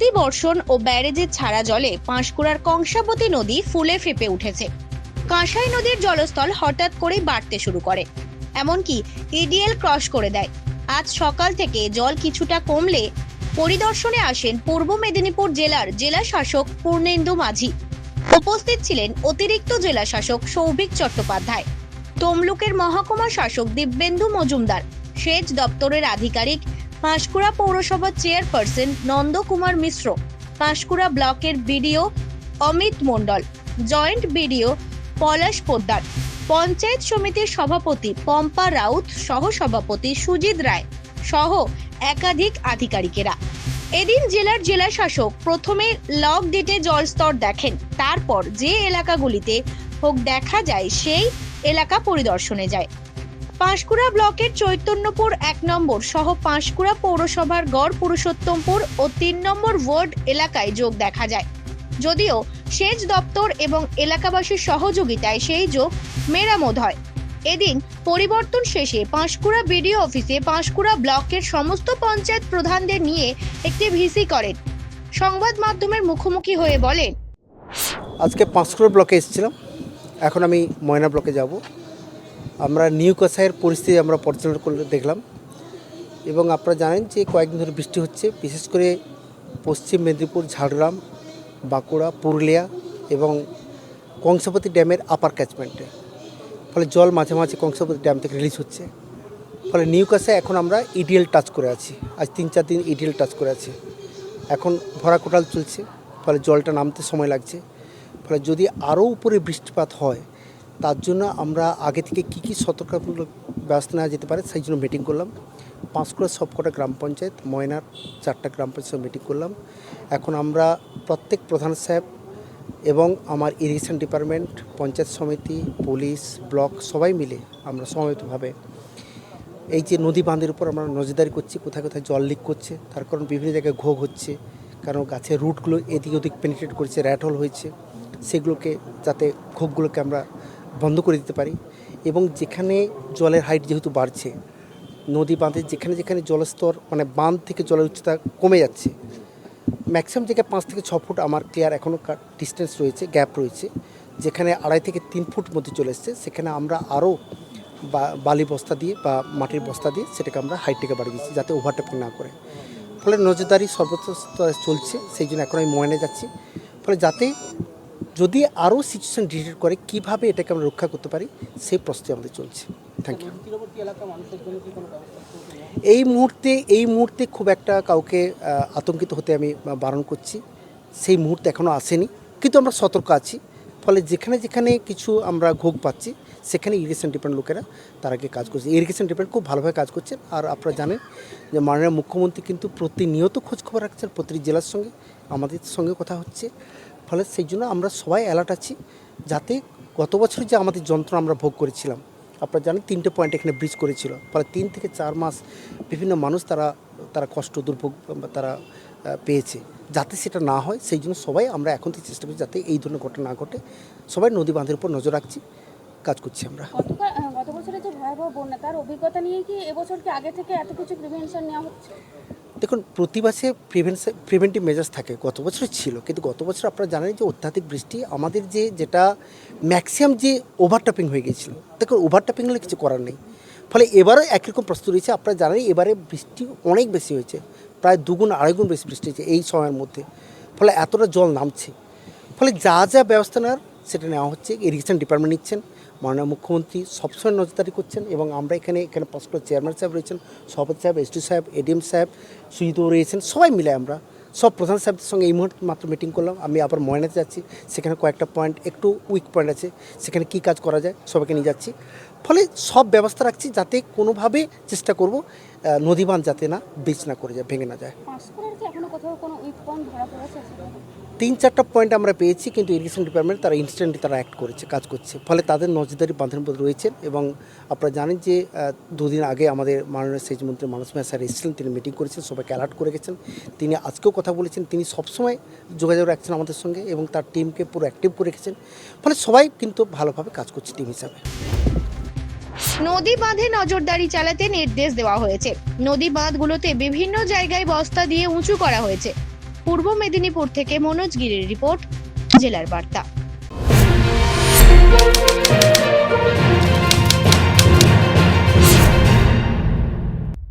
অতি বর্ষণ ও ব্যারেজের ছাড়া জলে পাঁশকুড়ার কংসাবতী নদী ফুলে ফেপে উঠেছে। কাঁসাই নদীর জলস্থল হঠাৎ করেই বাড়তে শুরু করে। এমনকি ইডিএল ক্রস করে দেয়। আজ সকাল থেকে জল কিছুটা কমলে পরিদর্শনে আসেন পূর্ব মেদিনীপুর জেলার জেলা শাসক পূর্ণেন্দু মাঝি। উপস্থিত ছিলেন অতিরিক্ত জেলা শাসক সৌভিক চট্টোপাধ্যায়। তমলুকের মহকুমা শাসক দিব্যেন্দু মজুমদার। সেচ দপ্তরের আধিকারিক পাঁশকুড়া পৌরসভার চেয়ারপারসন নন্দকুমার মিশ্র পাঁশকুড়া ব্লকের BDO Amit Mondal, joint BDO Palash Poddar, panchayat সমিতির সভাপতি পম্পা রাউত সহ সভাপতি সুজিত রায় সহ একাধিক আধিকারিকেরা। এদিন জেলার জেলা শাসক প্রথমে লক দিতে জলস্তর দেখেন, তারপর যে এলাকাগুলিতে হোক দেখা যায় সেই এলাকা পরিদর্শনে যায়। পাঁশকুড়া ব্লকের চৈতন্যপুর এক নম্বর সহ পাঁশকুড়া পৌরসভার গড় পুরুষোত্তমপুর ও তিন নম্বর ওয়ার্ড এলাকায় যোগ দেখা যায়। যদিও সেচ দপ্তর এবং এলাকাবাসীর সহযোগিতায় সেই যোগ মেরামত হয়। এদিন পরিবর্তন শেষে পাঁশকুড়া বিডিও অফিসে পাঁশকুড়া ব্লকের সমস্ত পঞ্চায়েত প্রধানদের নিয়ে একটি ভিসি করেন। সংবাদ মাধ্যমের মুখোমুখি হয়ে বলেন, আজকে পাঁশকুড়া ব্লকে এসেছিলাম। এখন আমি ময়না ব্লকে যাব। আমরা নিউ কাছাইয়ের পরিস্থিতি আমরা পর্যবেক্ষণ করে দেখলাম। এবং আপনারা জানেন যে কয়েকদিন ধরে বৃষ্টি হচ্ছে, বিশেষ করে পশ্চিম মেদিনীপুর, ঝাড়গ্রাম, বাঁকুড়া, পুরুলিয়া এবং কংসাবতী ড্যামের আপার ক্যাচমেন্টে ফলে জল মাঝে মাঝে কংসাবতী ড্যাম থেকে রিলিজ হচ্ছে। ফলে নিউ কাছায় এখন আমরা ইডিএল টাচ করে আছি। আজ তিন চার দিন ইডিএল টাচ করে আছি। এখন ভরা কোটাল চলছে। ফলে জলটা নামতে সময় লাগছে। ফলে যদি আরও উপরে বৃষ্টিপাত হয় তার জন্য আমরা আগে থেকে কী কী সতর্কতামূলক ব্যবস্থা নেওয়া যেতে পারে সেই জন্য মিটিং করলাম। পাঁশকুড়া সবকটা গ্রাম পঞ্চায়েত, ময়নার চারটা গ্রাম পঞ্চায়েত মিটিং করলাম। এখন আমরা প্রত্যেক প্রধান সাহেব এবং আমার ইরিগেশন ডিপার্টমেন্ট পঞ্চায়েত সমিতি, পুলিশ, ব্লক সবাই মিলে আমরা সমবেতভাবে এই যে নদী বাঁধের উপর আমরা নজরদারি করছি, কোথায় কোথায় জল লিক করছে, তার কারণ বিভিন্ন জায়গায় ঘোগ হচ্ছে, কারণ গাছের রুটগুলো এদিক ওদিক পেনিট্রেট করছে র্যাটল হয়েছে, সেগুলোকে যাতে ক্ষোভগুলোকে আমরা বন্ধ করে দিতে পারি। এবং যেখানে জলের হাইট যেহেতু বাড়ছে, নদী বাঁধে যেখানে যেখানে জলস্তর মানে বাঁধ থেকে জলের উচ্চতা কমে যাচ্ছে ম্যাক্সিমাম জায়গায় পাঁচ থেকে ছ ফুট আমার ক্লিয়ার এখনও ডিস্টেন্স রয়েছে গ্যাপ রয়েছে। যেখানে আড়াই থেকে তিন ফুট মধ্যে চলে এসছে, সেখানে আমরা আরও বালি বস্তা দিয়ে বা মাটির বস্তা দিয়ে সেটাকে আমরা হাইটটাকে বাড়িয়ে দিচ্ছি, যাতে ওভারটেপিং না করে। ফলে নজরদারি সর্বোচ্চ চলছে, সেই জন্য এখন আমি ময়নে যাচ্ছি। ফলে যাতে যদি আরও সিচুয়েশন ডিটেক্ট করে, কীভাবে এটাকে আমরা রক্ষা করতে পারি? সেই প্রস্তুতি আমাদের চলছে। থ্যাংক ইউ এই মুহূর্তে এই মুহূর্তে খুব একটা কাউকে আতঙ্কিত হতে আমি বারণ করছি। সেই মুহূর্তে এখনও আসেনি। কিন্তু আমরা সতর্ক আছি। ফলে যেখানে যেখানে কিছু আমরা ঘোগ পাচ্ছি, সেখানে ইরিগেশন ডিপার্টমেন্ট লোকেরা তারা গিয়ে কাজ করছে। ইরিগেশন ডিপার্টমেন্ট খুব ভালোভাবে কাজ করছে। আর আপনারা জানেন যে মাননীয় মুখ্যমন্ত্রী কিন্তু প্রতিনিয়ত খোঁজ খবর রাখছেন প্রতিটি জেলার সঙ্গে। আমাদের সঙ্গে কথা হচ্ছে। ফলে সেই জন্য আমরা সবাই অ্যালার্ট আছি যাতে গত বছর যে আমাদের যন্ত্রণা আমরা ভোগ করেছিলাম, আপনারা জানেন তিনটে পয়েন্ট এখানে ব্রিজ করেছিল। ফলে তিন থেকে চার মাস বিভিন্ন মানুষ তারা তারা কষ্ট দুর্ভোগ, তারা পেয়েছে। যাতে সেটা না হয় সেই জন্য সবাই আমরা এখন থেকে চেষ্টা করছি যাতে এই ধরনের ঘটনা না ঘটে। সবাই নদী বাঁধের উপর নজর রাখছি কাজ করছি আমরা। গত বছরের যে ভয়াবহ বন্যা তার অভিজ্ঞতা নিয়ে কি এবছর কি আগে থেকে এত কিছু প্রিভেনশন নেওয়া হচ্ছে? দেখুন প্রতি মাসে প্রিভেন্সে প্রিভেন্টিভ মেজার্স থাকে। গত বছর ছিল কিন্তু গত বছর আপনারা জানেন যে অত্যাধিক বৃষ্টি আমাদের যে যেটা ম্যাক্সিমাম যে ওভারটাপিং হয়ে গিয়েছিল দেখুন ওভারটাপিং হলে কিছু করার নেই। ফলে এবারও একই রকম প্রস্তুতি রয়েছে আপনারা জানেন এবারে বৃষ্টি অনেক বেশি হয়েছে। প্রায় দুগুণ আড়াইগুণ বেশি বৃষ্টি হয়েছে এই সময়ের মধ্যে। ফলে এতটা জল নামছে। ফলে যা যা ব্যবস্থা নেওয়ার সেটা নেওয়া হচ্ছে। ইরিগেশন ডিপার্টমেন্ট নিচ্ছেন, মাননীয় মুখ্যমন্ত্রী সবসময় নজরদারি করছেন এবং আমরা এখানে এখানে পাঁচ চেয়ারম্যান সাহেব রয়েছেন, সভাপতি সাহেব, এসডি সাহেব, এডিএম সাহেব সুইদও রয়েছেন, সবাই মিলে আমরা সব প্রধান সাহেবদের সঙ্গে এই মুহূর্তে মাত্র মিটিং করলাম। আমি আবার ময়নাতে যাচ্ছি। সেখানে কয়েকটা পয়েন্ট একটু উইক পয়েন্ট আছে। সেখানে কি কাজ করা যায় সবাইকে নিয়ে যাচ্ছি। ফলে সব ব্যবস্থা রাখছি যাতে কোনোভাবে চেষ্টা করব নদীবান যাতে না, বিচ না করে যায়, ভেঙে না যায়। তিন চারটা পয়েন্ট আমরা পেয়েছি, কিন্তু ইরিগেশন ডিপার্টমেন্ট তারা ইনস্ট্যান্টলি তারা অ্যাক্ট করেছে, কাজ করছে। ফলে তাদের নজরদারি বাঁধের মধ্যে রয়েছেন এবং আপনারা জানেন যে দুদিন আগে আমাদের মাননীয় সেচ মন্ত্রী মানস মেয়া স্যার এসেছিলেন, তিনি মিটিং করেছেন, সবাইকে অ্যালার্ট করে গেছেন। তিনি আজকেও কথা বলেছেন, তিনি সবসময় যোগাযোগ রাখছেন আমাদের সঙ্গে এবং তার টিমকে পুরো অ্যাক্টিভ করে রেখেছেন। ফলে সবাই কিন্তু ভালোভাবে কাজ করছে টিম হিসাবে। নদী বাঁধে নজরদারি চালাতে নির্দেশ দেওয়া হয়েছে। নদী বাঁধগুলোতে বিভিন্ন জায়গায় বস্তা দিয়ে উঁচু করা হয়েছে। পূর্ব মেদিনীপুর থেকে মনোজ গিরির রিপোর্ট জেলার বার্তা।